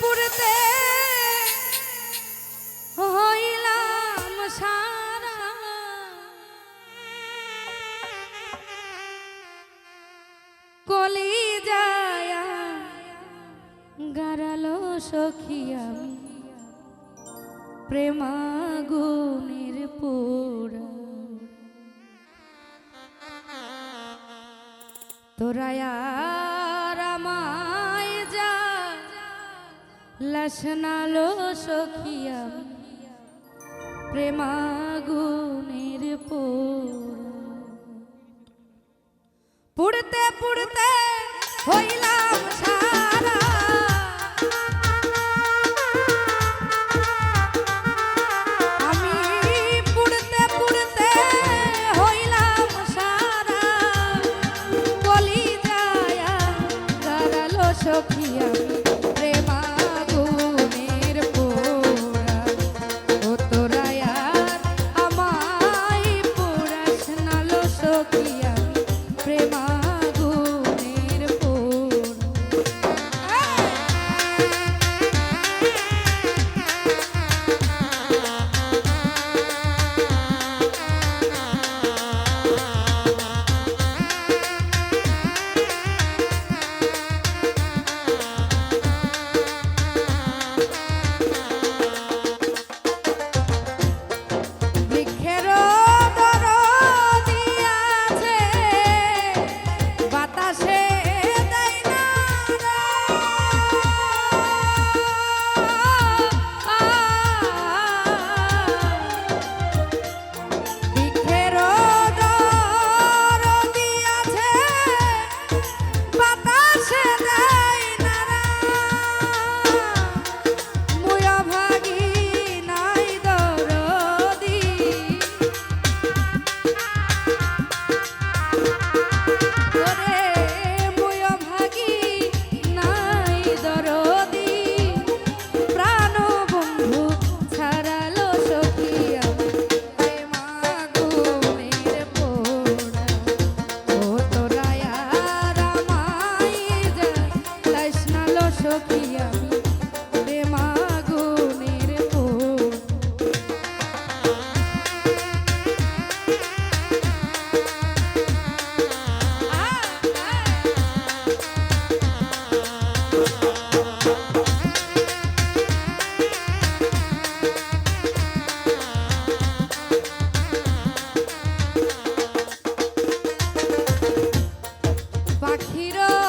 পুরীতে হইলাম সারা। কলি যায় গারালো সখী আমি প্রেমাগুনের পোড়া তোরায়া লাসনালো সখিয়া প্রেমাগুনের পুড়তে পুড়তে হইলা Paquito.